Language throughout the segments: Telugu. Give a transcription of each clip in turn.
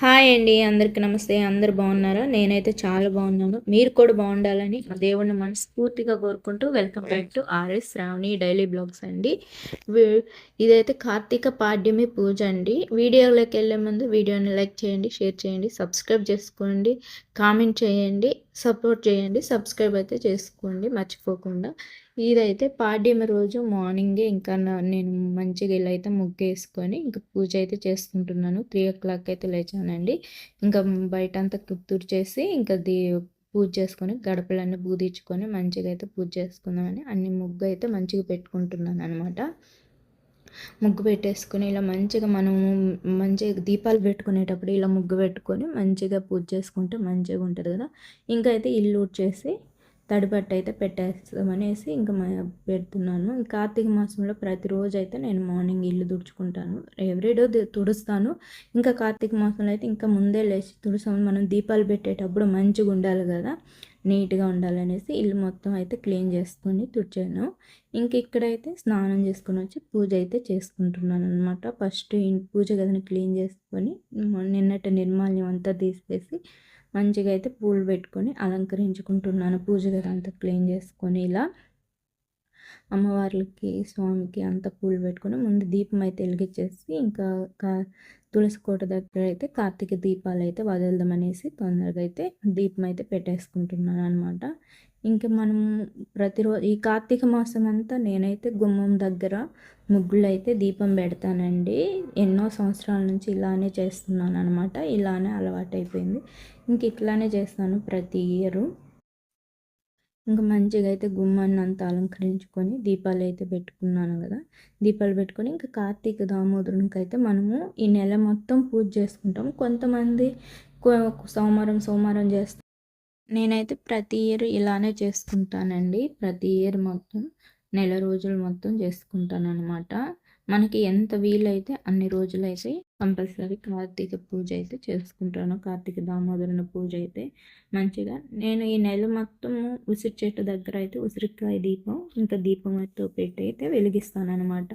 హాయ్ అండి అందరికి నమస్తే. అందరు బాగున్నారా? నేనైతే చాలా బాగున్నాను. మీరు కూడా బాగుండాలని ఆ దేవుణ్ణి మనస్ఫూర్తిగా కోరుకుంటూ welcome back to R S Sravani daily blogs అండి. ఇదైతే కార్తీక పాడ్యమి పూజ అండి. వీడియోలోకి వెళ్ళే ముందు వీడియోని లైక్ చేయండి షేర్ చేయండి సబ్స్క్రైబ్ చేసుకోండి కామెంట్ చేయండి. సపోర్ట్ చేయండి సబ్స్క్రైబ్ అయితే చేసుకోండి మర్చిపోకుండా. ఇదైతే పాడ్యమ రోజు మార్నింగే ఇంకా నేను మంచిగా ఇలా అయితే ముగ్గేసుకొని ఇంకా పూజ అయితే చేసుకుంటున్నాను. త్రీ ఓ క్లాక్ అయితే లేచానండి. ఇంకా బయట అంతా చేసి ఇంకా దీ పూజ చేసుకొని గడపలన్నీ బూదించుకొని మంచిగా అయితే పూజ చేసుకుందామని అన్ని ముగ్గు అయితే మంచిగా పెట్టుకుంటున్నాను అనమాట ముగ్గు పెట్టేసుకొని ఇలా మంచిగా మనము మంచిగా దీపాలు పెట్టుకునేటప్పుడు ఇలా ముగ్గు పెట్టుకొని మంచిగా పూజ చేసుకుంటే మంచిగా ఉంటుంది కదా. ఇంకా అయితే ఇల్లు చేసి తడిబట్ట అయితే పెట్టేస్తామనేసి ఇంకా పెడుతున్నాను. కార్తీక మాసంలో ప్రతిరోజు అయితే నేను మార్నింగ్ ఇల్లు తుడుచుకుంటాను. ఎవ్రీడే తుడుస్తాను. ఇంకా కార్తీక మాసంలో అయితే ఇంకా ముందే లేచి తుడుస్తాము. మనం దీపాలు పెట్టేటప్పుడు మంచిగా ఉండాలి కదా నీట్గా ఉండాలనేసి ఇల్లు మొత్తం అయితే క్లీన్ చేసుకొని తుడిచాను. ఇంక ఇక్కడైతే స్నానం చేసుకుని వచ్చి పూజ అయితే చేసుకుంటున్నాను అనమాట ఫస్ట్ పూజ గదిని క్లీన్ చేసుకొని నిన్నటి నిర్మాల్యం అంతా తీసేసి మంచిగా అయితే పూలు పెట్టుకొని అలంకరించుకుంటున్నాను. పూజ గది అంతా క్లీన్ చేసుకొని ఇలా అమ్మవార్లకి స్వామికి అంత పూలు పెట్టుకొని ముందు దీపం అయితే వెలిగించేసి ఇంకా కా తులసి కోట దగ్గర అయితే కార్తీక దీపాలు అయితే వదలదామనేసి తొందరగా అయితే దీపం అయితే పెట్టేసుకుంటున్నాను అనమాట ఇంకా మనం ప్రతిరోజు ఈ కార్తీక మాసం అంతా నేనైతే గుమ్మం దగ్గర ముగ్గులు అయితే దీపం పెడతానండి. ఎన్నో సంవత్సరాల నుంచి ఇలానే చేస్తున్నాను అనమాట ఇలానే అలవాటైపోయింది. ఇంక ఇట్లానే చేస్తాను ప్రతి ఇయరు. ఇంకా మంచిగా అయితే గుమ్మాన్ని అంతా అలంకరించుకొని దీపాలు అయితే పెట్టుకున్నాను కదా. దీపాలు పెట్టుకొని ఇంకా కార్తీక దామోదరునికి అయితే మనము ఈ నెల మొత్తం పూజ చేసుకుంటాం. కొంతమంది సోమవారం సోమవారం చేస్తాం నేనైతే ప్రతి ఇయర్ ఇలానే చేసుకుంటానండి ప్రతి ఇయర్ మొత్తం నెల రోజులు మొత్తం చేసుకుంటాను అనమాట మనకి ఎంత వీలైతే అన్ని రోజులైతే కంపల్సరీ కార్తీక పూజ అయితే చేసుకుంటాను. కార్తీక దామోదరుని పూజ అయితే మంచిగా. నేను ఈ నెల మొత్తం ఉసిరి చెట్టు దగ్గర అయితే ఉసిరికాయ దీపం ఇంకా దీపం అయితే పెట్టి అయితే వెలిగిస్తానమాట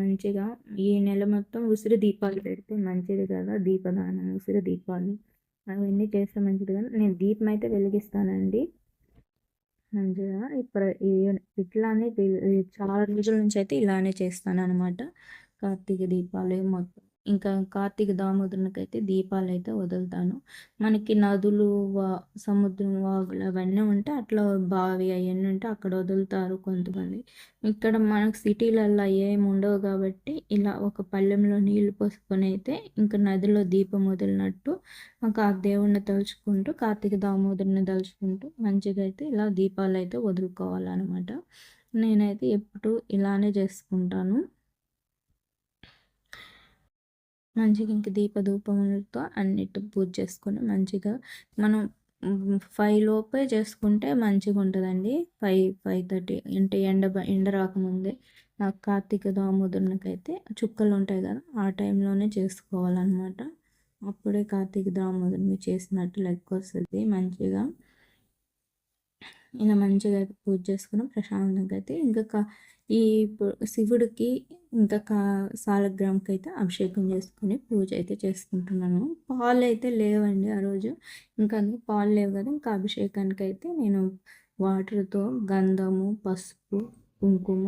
మంచిగా ఈ నెల మొత్తం ఉసిరి దీపాలు పెడితే మంచిది కదా. దీపదానం ఉసిరి దీపాలు. అవన్నీ చేస్తే మంచిది కానీ నేను దీపం అయితే వెలిగిస్తానండి. మంచిగా ఇప్పుడు ఇట్లానే చాలా రోజుల నుంచి అయితే ఇలానే చేస్తాను అనమాట కార్తీక దీపాలు మొత్తం ఇంకా కార్తీక దామోదరునికి అయితే దీపాలు అయితే వదులుతాను. మనకి నదులు వా సముద్రం వాగులు అవన్నీ ఉంటే అట్లా బావి అవన్నీ ఉంటే అక్కడ వదులుతారు కొంతమంది. ఇక్కడ మనకు సిటీలలో ఏమి ఉండవు కాబట్టి ఇలా ఒక పళ్ళెంలో నీళ్ళు పోసుకొని అయితే ఇంకా నదిలో దీపం వదిలినట్టు ఆ దేవుణ్ణి తలుచుకుంటూ కార్తీక దామోదరుని తలుచుకుంటూ మంచిగా అయితే ఇలా దీపాలు అయితే వదులుకోవాలన్నమాట. నేనైతే ఎప్పుడు ఇలానే చేసుకుంటాను. మంచిగా ఇంక దీపధూపములతో అన్నిటి పూజ చేసుకొని మంచిగా మనం ఫైవ్ లోపే చేసుకుంటే మంచిగా ఉంటుందండి. ఫైవ్ ఫైవ్ థర్టీ అంటే ఎండ ఎండ రాకముందే నాకు కార్తీక దామోదరునికైతే చుక్కలు ఉంటాయి కదా ఆ టైంలోనే చేసుకోవాలన్నమాట. అప్పుడే కార్తీక దామోదరుని చేసినట్టు లెక్క వస్తుంది. మంచిగా ఇలా మంచిగా పూజ చేసుకుని ప్రశాంతంగా అయితే ఇంకా ఈ శివుడికి ఇంకా కా సాలగ్రామ్కి అయితే అభిషేకం చేసుకుని పూజ అయితే చేసుకుంటున్నాను. పాలు అయితే లేవండి ఆ రోజు. ఇంకా పాలు లేవు కదా ఇంకా అభిషేకానికి అయితే నేను వాటర్తో గంధము పసుపు కుంకుమ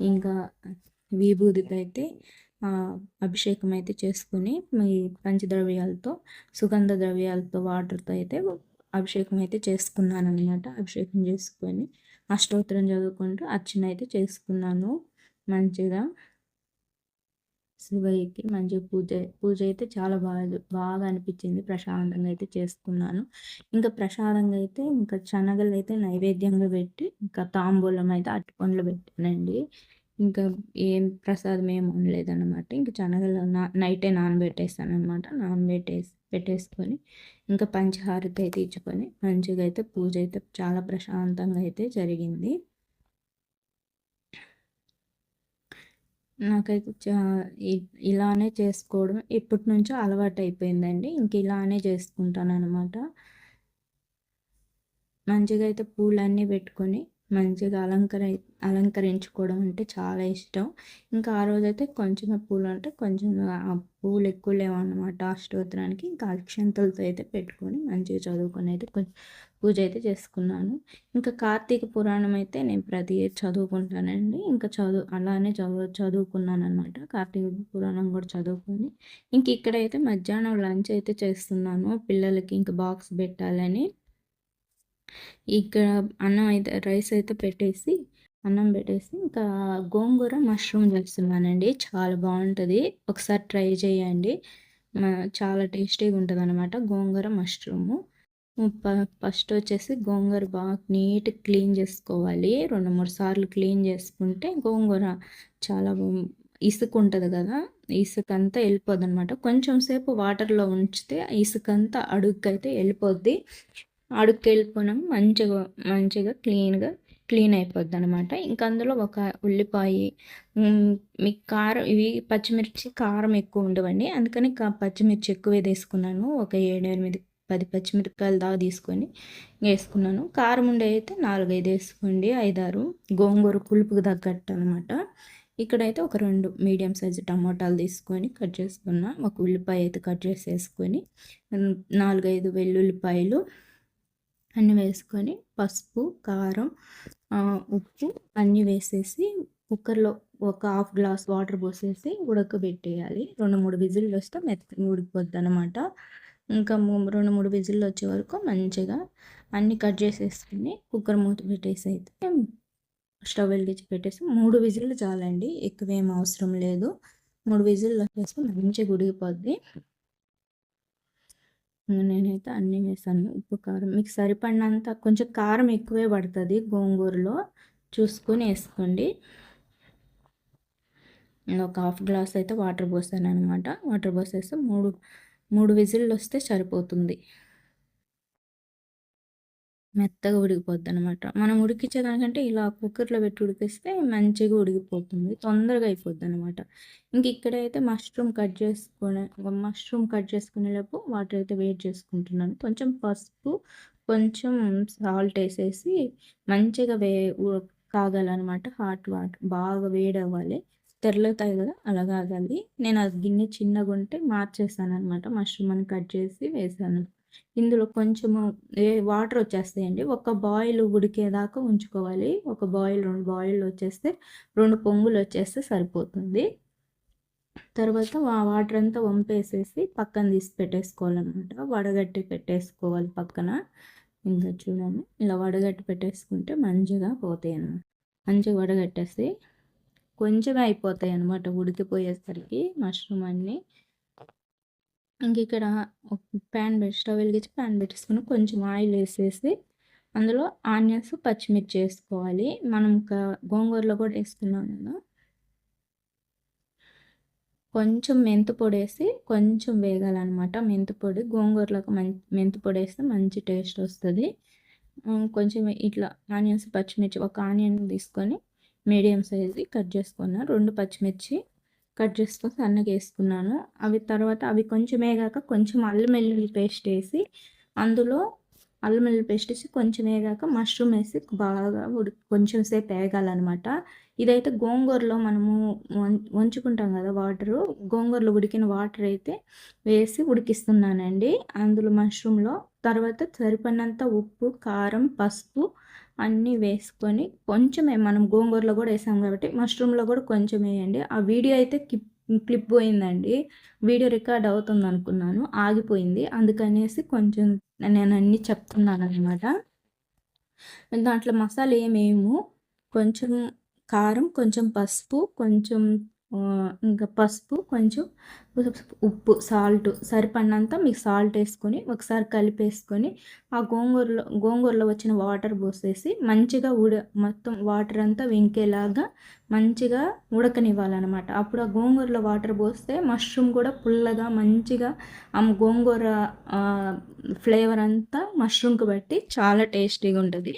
ఇంకా విభూతితో అయితే అభిషేకం అయితే చేసుకుని మీ పంచద్రవ్యాలతో సుగంధ ద్రవ్యాలతో వాటర్తో అయితే అభిషేకం అయితే చేసుకున్నాను అనమాట అభిషేకం చేసుకొని అష్టోత్తరం చదువుకుంటూ అర్చన అయితే చేసుకున్నాను. మంచిగా శివయ్యకి మంచిగా పూజ పూజ అయితే చాలా బాగా బాగా అనిపించింది. ప్రశాంతంగా అయితే చేసుకున్నాను. ఇంకా ప్రసాదంగా అయితే ఇంకా శనగలు అయితే నైవేద్యంగా పెట్టి ఇంకా తాంబూలం అయితే అట్టుపండ్లు పెట్టానండి. ఇంకా ఏం ప్రసాదం ఏం ఉండలేదన్నమాట ఇంకా శనగలు నా నైటే నానబెట్టేస్తాను అనమాట నానబెట్టేసి పెట్టేసుకొని ఇంకా పంచహారతి అయితే ఇచ్చుకొని మంచిగా అయితే పూజ అయితే చాలా ప్రశాంతంగా అయితే జరిగింది. నాకైతే చా ఇలానే చేసుకోవడం ఇప్పటి నుంచో అలవాటు అయిపోయిందండి. ఇంక ఇలానే చేసుకుంటాను అనమాట మంచిగా అయితే పూలన్నీ పెట్టుకొని మంచిగా అలంకర అలంకరించుకోవడం అంటే చాలా ఇష్టం. ఇంకా ఆ రోజైతే కొంచెం పూలు అంటే కొంచెం ఆ పూలు ఎక్కువ లేవన్నమాట అష్టోత్తరానికి ఇంకా అక్షంతలతో అయితే పెట్టుకొని మంచిగా చదువుకొని అయితే కొంచెం పూజ అయితే చేసుకున్నాను. ఇంకా కార్తీక పురాణం అయితే నేను ప్రతి చదువుకుంటానండి. ఇంకా చదువు అలానే చదువు చదువుకున్నాను అనమాట కార్తీక పురాణం కూడా చదువుకొని. ఇంక ఇక్కడైతే మధ్యాహ్నం లంచ్ అయితే చేస్తున్నాను. పిల్లలకి ఇంకా బాక్స్ పెట్టాలని. ఇక్కడ అన్నం అయితే రైస్ అయితే పెట్టేసి అన్నం పెట్టేసి ఇంకా గోంగూర మష్రూమ్ చేస్తున్నానండి. చాలా బాగుంటుంది. ఒకసారి ట్రై చేయండి. చాలా టేస్టీగా ఉంటుంది అనమాట గోంగూర మష్రూము. ఫస్ట్ వచ్చేసి గోంగూర బాగా నీట్ క్లీన్ చేసుకోవాలి. రెండు మూడు సార్లు క్లీన్ చేసుకుంటే గోంగూర చాలా ఇసుక ఉంటుంది కదా ఇసుక అంతా వెళ్ళిపోద్ది అనమాట కొంచెం సేపు వాటర్లో ఉంచితే ఇసుక అంతా అడుగుకైతే వెళ్ళిపోద్ది. అడుగుకి వెళ్ళిపోయినాక మంచిగా మంచిగా క్లీన్గా క్లీన్ అయిపోద్ది అనమాట ఇంకా అందులో ఒక ఉల్లిపాయ మీకు కారం ఇవి పచ్చిమిర్చి కారం ఎక్కువ ఉండవండి. అందుకని పచ్చిమిర్చి ఎక్కువే తీసుకున్నాను. ఒక ఏడు ఎనిమిది పది పచ్చిమిరపకాయలు దాకా తీసుకొని వేసుకున్నాను. కారం ఉండే అయితే నాలుగైదు వేసుకోండి. ఐదారు. గోంగూర పులుపుకు తగ్గట్టు అనమాట ఇక్కడైతే ఒక రెండు మీడియం సైజు టమాటాలు తీసుకొని కట్ చేసుకున్న. ఒక ఉల్లిపాయ అయితే కట్ చేసి వేసుకొని నాలుగైదు వెల్లుల్లిపాయలు అన్నీ వేసుకొని పసుపు కారం ఉప్పు అన్నీ వేసేసి కుక్కర్లో ఒక హాఫ్ గ్లాస్ వాటర్ పోసేసి ఉడకబెట్టేయాలి. రెండు మూడు విజిల్లు వస్తే మెత్త ఉడికిపోద్ది అనమాట ఇంకా రెండు మూడు విజిల్లు వచ్చే వరకు మంచిగా అన్నీ కట్ చేసేసుకుని కుక్కర్ మూత పెట్టేసి అయితే స్టవ్ వెలిగించి పెట్టేసి మూడు విజిల్లు చాలండి. ఎక్కువ ఏం అవసరం లేదు. మూడు విజిల్లు వచ్చేసి మంచిగా ఉడికిపోద్ది. నేనైతే అన్నీ వేసాను. ఉప్పు కారం. మీకు సరిపడినంత కొంచెం కారం ఎక్కువే పడుతుంది గోంగూరలో. చూసుకొని వేసుకోండి. ఒక హాఫ్ గ్లాస్ అయితే వాటర్ పోసాను అనమాట వాటర్ పోసేస్తే మూడు మూడు విజిల్లు వస్తే సరిపోతుంది. మెత్తగా ఉడికిపోద్ది అనమాట మనం ఉడికించేదానికంటే ఇలా కుక్కర్లో పెట్టి ఉడికిస్తే మంచిగా ఉడికిపోతుంది తొందరగా అయిపోద్ది అనమాట ఇంక ఇక్కడైతే మష్రూమ్ కట్ చేసుకునే మష్రూమ్ కట్ చేసుకునేటప్పుడు వాటర్ అయితే వేట్ చేసుకుంటున్నాను. కొంచెం పసుపు కొంచెం సాల్ట్ వేసేసి మంచిగా వే కాగాలన్నమాట. హాట్ వాటర్ బాగా వేడి అవ్వాలి. తెరలుతాయి కదా అలా కాగాలి. నేను అది గిన్నె చిన్నగా ఉంటే మార్చేసాను అనమాట మష్రూమ్ అని కట్ చేసి వేసాను. ఇందులో కొంచెము వాటర్ వచ్చేస్తాయండి. ఒక బాయిల్ ఉడికేదాకా ఉంచుకోవాలి. ఒక బాయిల్ రెండు బాయిల్ వచ్చేస్తే రెండు పొంగులు వచ్చేస్తే సరిపోతుంది. తర్వాత ఆ వాటర్ అంతా వంపేసేసి పక్కన తీసి పెట్టేసుకోవాలన్నమాట. వడగట్టి పెట్టేసుకోవాలి పక్కన. ఇంకా చూడండి. ఇలా వడగట్టి పెట్టేసుకుంటే మంచిగా పోతాయి అన్నమాట. మంచిగా వడగట్టేసి కొంచెమే అయిపోతాయి అన్నమాట ఉడికిపోయేసరికి మష్రూమ్ అన్నీ. ఇంక ఇక్కడ ప్యాన్ పెట్టి స్టవ్ వెలిగించి ప్యాన్ పెట్టేసుకుని కొంచెం ఆయిల్ వేసేసి అందులో ఆనియన్స్ పచ్చిమిర్చి వేసుకోవాలి. మనం గోంగూరలో కూడా వేసుకున్నాం కదా. కొంచెం మెంతు పొడి వేసి కొంచెం వేగాలన్నమాట. మెంతు పొడి మంచి మం పొడి వేస్తే మంచి టేస్ట్ వస్తుంది. కొంచెం ఇట్లా ఆనియన్స్ పచ్చిమిర్చి ఒక ఆనియన్ తీసుకొని మీడియం సైజు కట్ చేసుకున్నాను రెండు పచ్చిమిర్చి కట్ చేసుకొని సన్నగా వేసుకున్నాను. అవి తర్వాత అవి కొంచెమేగాక కొంచెం అల్లం వెల్లుల్లి పేస్ట్ వేసి అందులో అల్లం వెల్లుల్లి పేస్ట్ వేసి కొంచెం వేగాక మష్రూమ్ వేసి బాగా ఉడి కొంచెం సేపు వేగాలన్నమాట. ఇదైతే గోంగూరలో మనము వంచుకుంటాం కదా వాటరు. గోంగూరలో ఉడికిన వాటర్ అయితే వేసి ఉడికిస్తున్నానండి. అందులో మష్రూమ్లో. తర్వాత సరిపడినంత ఉప్పు కారం పసుపు అన్నీ వేసుకొని కొంచెమే మనం గోంగూరలో కూడా వేసాం కాబట్టి మష్రూమ్లో కూడా కొంచెం వేయండి. ఆ వీడియో అయితే క్లిప్ క్లిప్ పోయిందండి. వీడియో రికార్డ్ అవుతుంది అనుకున్నాను ఆగిపోయింది. అందుకనేసి కొంచెం నేను అన్నీ చెప్తున్నాను అనమాట దాంట్లో మసాలా ఏమేము కొంచెం కారం కొంచెం పసుపు కొంచెం ఇంకా పసుపు కొంచెం ఉప్పు సాల్ట్ సరిపడినంత మీకు సాల్ట్ వేసుకొని ఒకసారి కలిపేసుకొని ఆ గోంగూరలో గోంగూరలో వచ్చిన వాటర్ పోసేసి మంచిగా ఉడ మొత్తం వాటర్ అంతా వెంకేలాగా మంచిగా ఉడకనివ్వాలన్నమాట. అప్పుడు ఆ గోంగూరలో వాటర్ పోస్తే మష్రూమ్ కూడా పుల్లగా మంచిగా ఆ గోంగూర ఫ్లేవర్ అంతా మష్రూమ్కి బట్టి చాలా టేస్టీగా ఉంటుంది.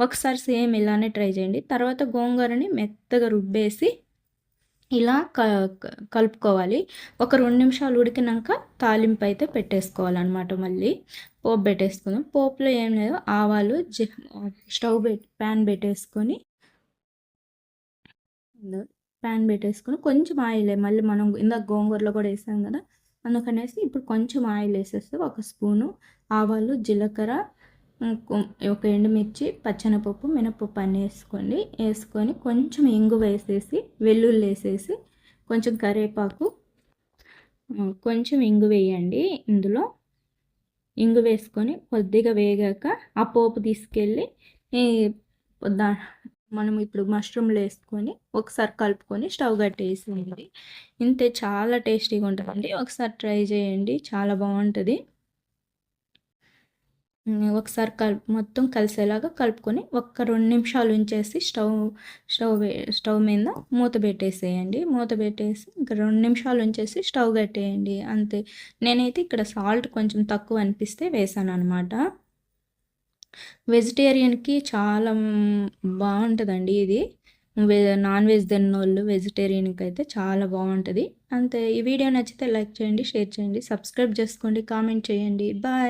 ఒకసారి సేమ్ ఇలానే ట్రై చేయండి. తర్వాత గోంగూరని మెత్తగా రుబ్బేసి ఇలా క కలుపుకోవాలి. ఒక రెండు నిమిషాలు ఉడికినాక తాలింపు అయితే పెట్టేసుకోవాలన్నమాట మళ్ళీ. పోపు పెట్టేసుకుందాం. పోపులో ఏం లేదు ఆవాలు స్టవ్ పెట్టి ప్యాన్ పెట్టేసుకొని ప్యాన్ పెట్టేసుకుని కొంచెం ఆయిల్ మళ్ళీ మనం ఇందాక గోంగూరలో కూడా వేసాం కదా అందుకనేసి ఇప్పుడు కొంచెం ఆయిల్ వేసేస్తే ఒక స్పూను ఆవాలు జీలకర్ర ఒక ఎండుమిర్చి పచ్చనపప్పు మినపప్పు అన్నీ వేసుకోండి. వేసుకొని కొంచెం ఇంగు వేసేసి వెల్లుల్లి వేసేసి కొంచెం కరివేపాకు కొంచెం ఇంగు వేయండి. ఇందులో ఇంగు వేసుకొని కొద్దిగా వేగాక ఆ పోపు తీసుకెళ్ళి దా మనం ఇప్పుడు మష్రూమ్లు వేసుకొని ఒకసారి కలుపుకొని స్టవ్ కట్టేసేయండి. ఇంతే చాలా టేస్టీగా ఉంటుందండి. ఒకసారి ట్రై చేయండి. చాలా బాగుంటుంది. ఒకసారి కల్ మొత్తం కలిసేలాగా కలుపుకొని ఒక్క రెండు నిమిషాలు ఉంచేసి స్టవ్ స్టవ్ స్టవ్ మీద మూత పెట్టేసేయండి. మూత పెట్టేసి ఇంకా రెండు నిమిషాలు ఉంచేసి స్టవ్ కట్టేయండి. అంతే. నేనైతే ఇక్కడ సాల్ట్ కొంచెం తక్కువ అనిపిస్తే వేసాను అనమాట వెజిటేరియన్కి చాలా బాగుంటుందండి ఇది. నాన్ వెజ్ తిన్నోళ్ళు వెజిటేరియన్కి అయితే చాలా బాగుంటుంది. అంతే. ఈ వీడియో నచ్చితే లైక్ చేయండి షేర్ చేయండి సబ్స్క్రైబ్ చేసుకోండి కామెంట్ చేయండి. బాయ్.